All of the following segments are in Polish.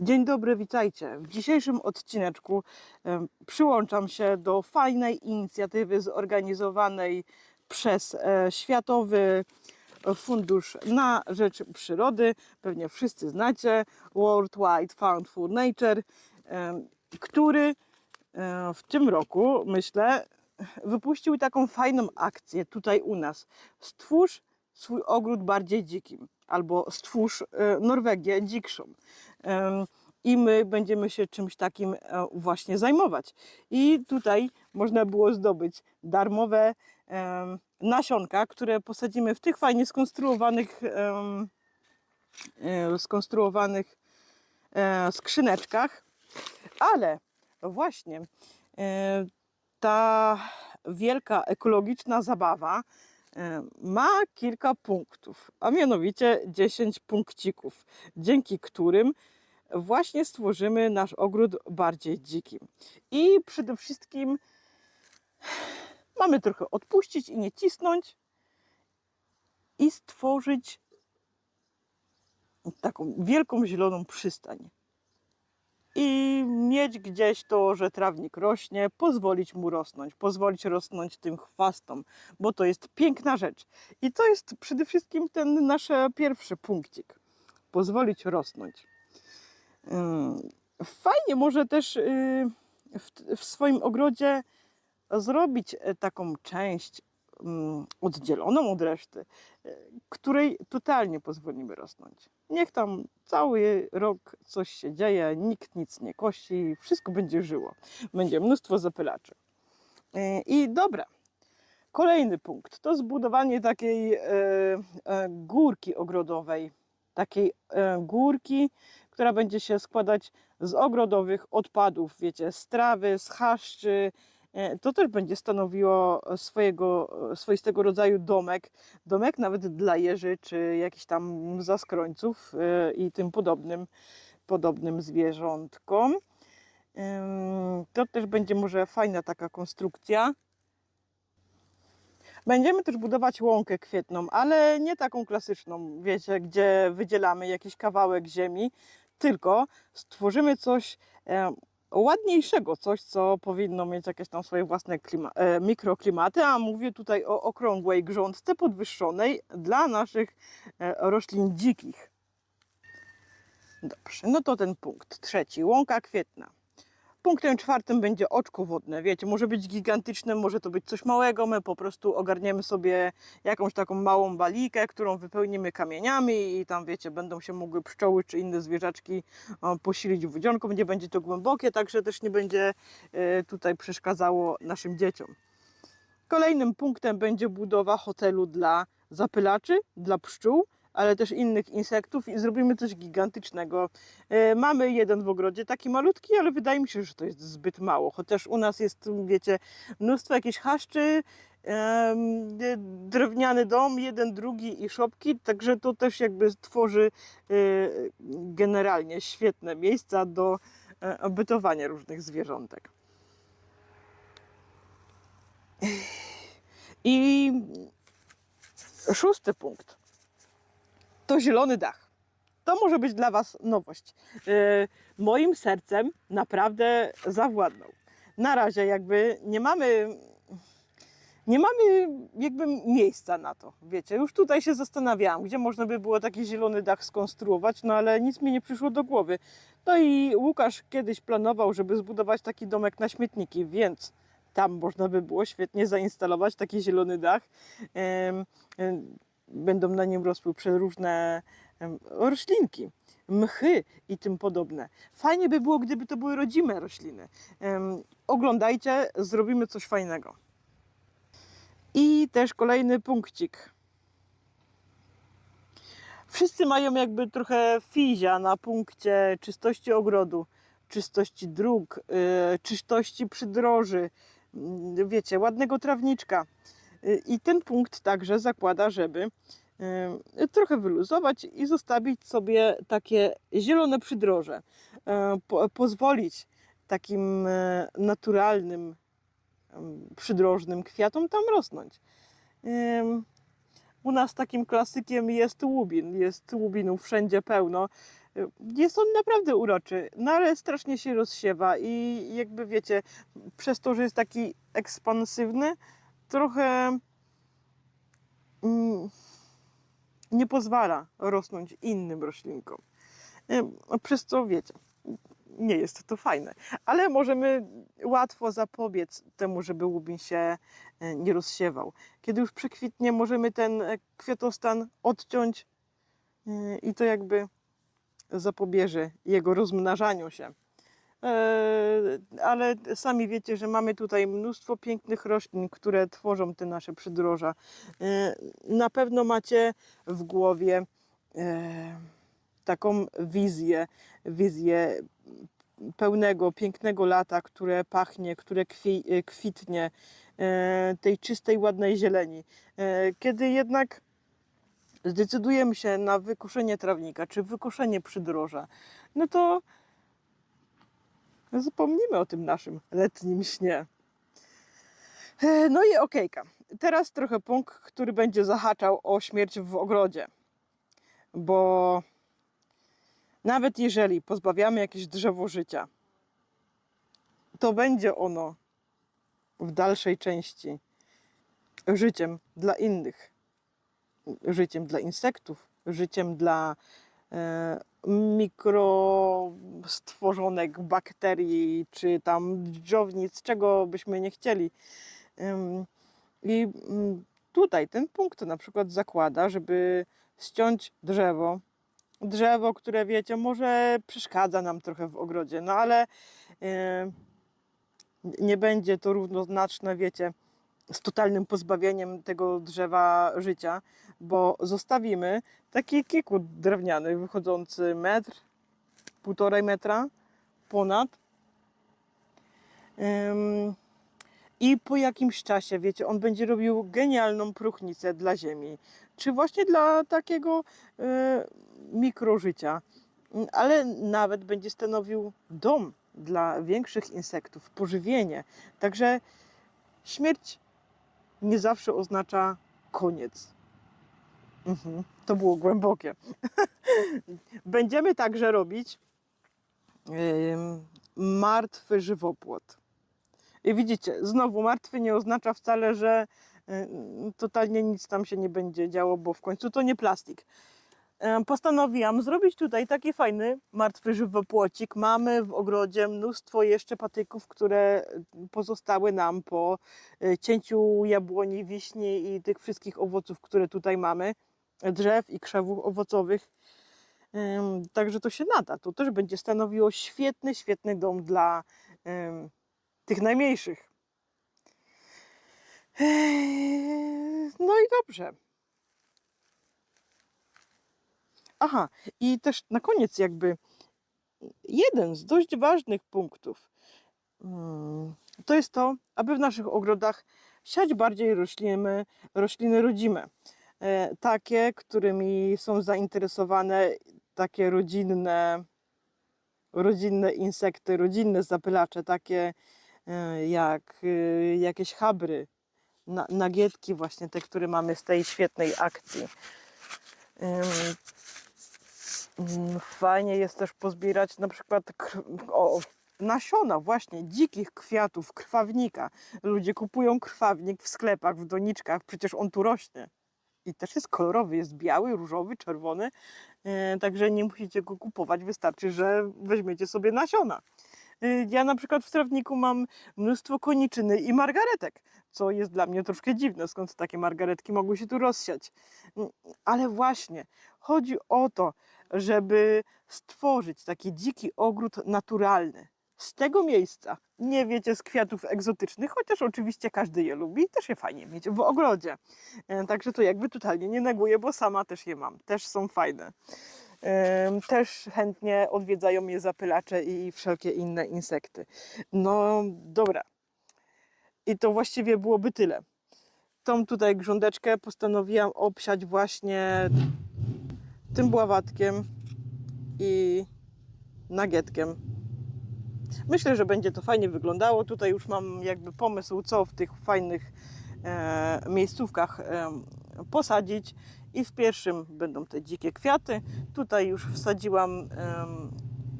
Dzień dobry, witajcie. W dzisiejszym odcineczku przyłączam się do fajnej inicjatywy zorganizowanej przez e, Światowy Fundusz na Rzecz Przyrody. Pewnie wszyscy znacie World Wide Fund for Nature, który e, w tym roku, myślę, wypuścił taką fajną akcję tutaj u nas. Stwórz swój ogród bardziej dzikim, albo stwórz e, Norwegię dzikszą. I my będziemy się czymś takim e, właśnie zajmować. I tutaj można było zdobyć darmowe nasionka, które posadzimy w tych fajnie skonstruowanych, e, skonstruowanych skrzyneczkach. Ale właśnie ta wielka ekologiczna zabawa ma kilka punktów, a mianowicie 10 punkcików, dzięki którym właśnie stworzymy nasz ogród bardziej dzikim. I przede wszystkim mamy trochę odpuścić i nie cisnąć i stworzyć taką wielką zieloną przystań i mieć gdzieś to, że trawnik rośnie, pozwolić mu rosnąć, pozwolić rosnąć tym chwastom, bo to jest piękna rzecz. I to jest przede wszystkim ten nasz pierwszy punkcik. Pozwolić rosnąć. Fajnie może też y, w, swoim ogrodzie zrobić e, taką część oddzieloną od reszty, e, której totalnie pozwolimy rosnąć. Niech tam cały rok coś się dzieje, nikt nic nie kosi, wszystko będzie żyło. Będzie mnóstwo zapylaczy. E, I dobra, kolejny punkt to zbudowanie takiej e, e, górki ogrodowej. Takiej górki, która będzie się składać z ogrodowych odpadów, wiecie, z trawy, z chaszczy, to też będzie stanowiło swojego, swoistego rodzaju domek, domek nawet dla jeży czy jakichś tam zaskrońców e, i tym podobnym, podobnym zwierzątkom. To też będzie może fajna taka konstrukcja. Będziemy też budować łąkę kwietną, ale nie taką klasyczną, wiecie, gdzie wydzielamy jakiś kawałek ziemi, tylko stworzymy coś e, ładniejszego, coś, co powinno mieć jakieś tam swoje własne klima, e, mikroklimaty, a mówię tutaj o okrągłej grządce podwyższonej dla naszych e, roślin dzikich. Dobrze, no to ten punkt trzeci, łąka kwietna. Punktem czwartym będzie oczko wodne. Wiecie, może być gigantyczne, może to być coś małego. My po prostu ogarniemy sobie jakąś taką małą balikę, którą wypełnimy kamieniami i tam, wiecie, będą się mogły pszczoły czy inne zwierzaczki posilić wodzionką. Nie będzie to głębokie, także też nie będzie e, tutaj przeszkadzało naszym dzieciom. Kolejnym punktem będzie budowa hotelu dla zapylaczy, dla pszczół, ale też innych insektów i zrobimy coś gigantycznego. E, Mamy jeden w ogrodzie, taki malutki, ale wydaje mi się, że to jest zbyt mało. Chociaż u nas jest, wiecie, mnóstwo jakichś d- drewniany dom, jeden, drugi i szopki, także to też jakby tworzy e, generalnie świetne miejsca do e, bytowania różnych zwierzątek. I szósty punkt to zielony dach. To może być dla Was nowość. Yy, moim sercem naprawdę zawładnął. Na razie jakby nie mamy nie mamy jakby miejsca na to. Wiecie, już tutaj się zastanawiałam, gdzie można by było taki zielony dach skonstruować, no ale nic mi nie przyszło do głowy. No i Łukasz kiedyś planował, żeby zbudować taki domek na śmietniki, więc tam można by było świetnie zainstalować taki zielony dach. Będą na nim rosły przeróżne roślinki, mchy i tym podobne. Fajnie by było, gdyby to były rodzime rośliny. Oglądajcie, zrobimy coś fajnego. I też kolejny punkcik. Wszyscy mają jakby trochę fizia na punkcie czystości ogrodu, czystości dróg, yy, czystości przydroży, yy, wiecie, ładnego trawniczka. Yy, I ten punkt także zakłada, żeby yy, trochę wyluzować i zostawić sobie takie zielone przydroże. Po, pozwolić takim naturalnym przydrożnym kwiatom tam rosnąć. U nas takim klasykiem jest łubin. Jest łubinów wszędzie pełno. Jest on naprawdę uroczy, no ale strasznie się rozsiewa i jakby wiecie, przez to, że jest taki ekspansywny, trochę mm, nie pozwala rosnąć innym roślinkom. Przez co wiecie, nie jest to fajne, ale możemy łatwo zapobiec temu, żeby łubin się e, nie rozsiewał. Kiedy już przekwitnie, możemy ten e, kwiatostan odciąć e, i to jakby zapobierze jego rozmnażaniu się. E, Ale sami wiecie, że mamy tutaj mnóstwo pięknych roślin, które tworzą te nasze przydroża. E, Na pewno macie w głowie e, taką wizję, wizję pełnego, pięknego lata, które pachnie, które kwi, kwitnie, tej czystej, ładnej zieleni. Kiedy jednak zdecydujemy się na wykoszenie trawnika, czy wykoszenie przydroża, no to zapomnimy o tym naszym letnim śnie. E, No i okejka. Teraz trochę punkt, który będzie zahaczał o śmierć w ogrodzie. Bo nawet jeżeli pozbawiamy jakieś drzewo życia, to będzie ono w dalszej części życiem dla innych życiem dla insektów, życiem dla e, mikrostworzonek, bakterii, czy tam dżdżownic, czego byśmy nie chcieli. I mm, tutaj ten punkt na przykład zakłada, żeby ściąć drzewo, drzewo, które wiecie, może przeszkadza nam trochę w ogrodzie, no ale e, nie będzie to równoznaczne, wiecie, z totalnym pozbawieniem tego drzewa życia, bo zostawimy taki kiekut drewniany wychodzący metr, półtorej metra ponad. I po jakimś czasie, wiecie, on będzie robił genialną próchnicę dla ziemi, czy właśnie dla takiego y, mikrożycia, ale nawet będzie stanowił dom dla większych insektów, pożywienie. Także śmierć nie zawsze oznacza koniec. Mhm, to było głębokie. Będziemy także robić martwy żywopłot. I widzicie, znowu martwy nie oznacza wcale, że totalnie nic tam się nie będzie działo, bo w końcu to nie plastik. Postanowiłam zrobić tutaj taki fajny martwy żywopłocik. Mamy w ogrodzie mnóstwo jeszcze patyków, które pozostały nam po y, cięciu jabłoni, wiśni i tych wszystkich owoców, które tutaj mamy, drzew i krzewów owocowych. Także to się nada. To też będzie stanowiło świetny, świetny dom dla tych najmniejszych. No i dobrze. Aha, i też na koniec jakby jeden z dość ważnych punktów mm, to jest to, aby w naszych ogrodach siać bardziej rośliny, rośliny rodzime. E, Takie, którymi są zainteresowane takie rodzinne, rodzinne insekty, rodzinne zapylacze, takie e, jak e, jakieś habry, na, nagietki właśnie, te, które mamy z tej świetnej akcji. Mm, Fajnie jest też pozbierać na przykład o, nasiona właśnie dzikich kwiatów, krwawnika. Ludzie kupują krwawnik w sklepach, w doniczkach, przecież on tu rośnie. I też jest kolorowy, jest biały, różowy, czerwony, e, także nie musicie go kupować, wystarczy, że weźmiecie sobie nasiona. E, Ja na przykład w trawniku mam mnóstwo koniczyny i margaretek, co jest dla mnie troszkę dziwne, skąd takie margaretki mogły się tu rozsiać. Mm, Ale właśnie, chodzi o to, żeby stworzyć taki dziki ogród naturalny. Z tego miejsca, nie wiecie, z kwiatów egzotycznych, chociaż oczywiście każdy je lubi i też je fajnie mieć w ogrodzie. E, Także to jakby totalnie nie neguję, bo sama też je mam, też są fajne. Em, Też chętnie odwiedzają mnie zapylacze i wszelkie inne insekty. No dobra. I to właściwie byłoby tyle. Tą tutaj grządeczkę postanowiłam obsiać właśnie tym bławatkiem i nagietkiem. Myślę, że będzie to fajnie wyglądało. Tutaj już mam jakby pomysł, co w tych fajnych e, miejscówkach e, posadzić I w pierwszym będą te dzikie kwiaty. Tutaj już wsadziłam em,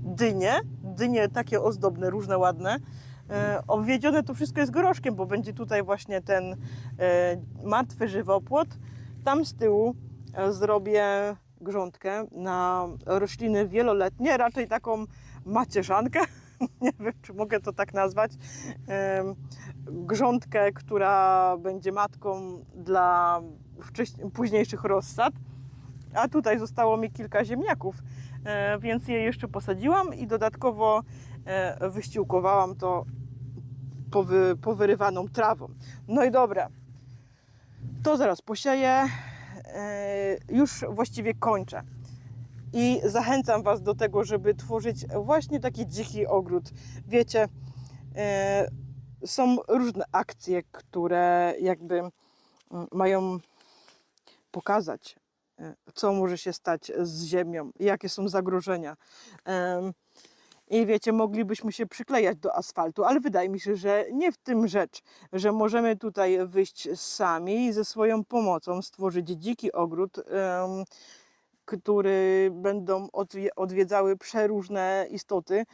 dynie, dynie takie ozdobne, różne, ładne. E, obwiedzione to wszystko jest groszkiem, bo będzie tutaj właśnie ten e, martwy żywopłot. Tam z tyłu e, zrobię grządkę na rośliny wieloletnie, raczej taką macierzankę. Nie wiem, czy mogę to tak nazwać. Grządkę, która będzie matką dla późniejszych rozsad. A tutaj zostało mi kilka ziemniaków, e, więc je jeszcze posadziłam i dodatkowo e, wyściółkowałam to powy, powyrywaną trawą. No i dobra, to zaraz posieję. E, Już właściwie kończę. I zachęcam Was do tego, żeby tworzyć właśnie taki dziki ogród. Wiecie, e, są różne akcje, które jakby mm, mają pokazać, e, co może się stać z ziemią, jakie są zagrożenia. I wiecie, moglibyśmy się przyklejać do asfaltu, ale wydaje mi się, że nie w tym rzecz, że możemy tutaj wyjść sami ze swoją pomocą stworzyć dziki ogród, który będą odwie- odwiedzały przeróżne istoty,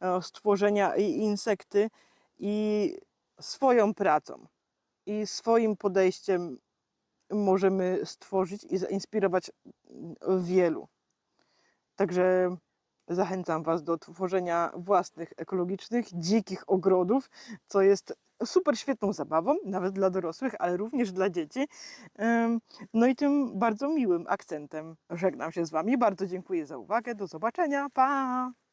e, stworzenia i insekty i swoją pracą i swoim podejściem możemy stworzyć i zainspirować wielu. Także zachęcam Was do tworzenia własnych ekologicznych, dzikich ogrodów, co jest super świetną zabawą, nawet dla dorosłych, ale również dla dzieci. No i tym bardzo miłym akcentem żegnam się z Wami. Bardzo dziękuję za uwagę. Do zobaczenia. Pa!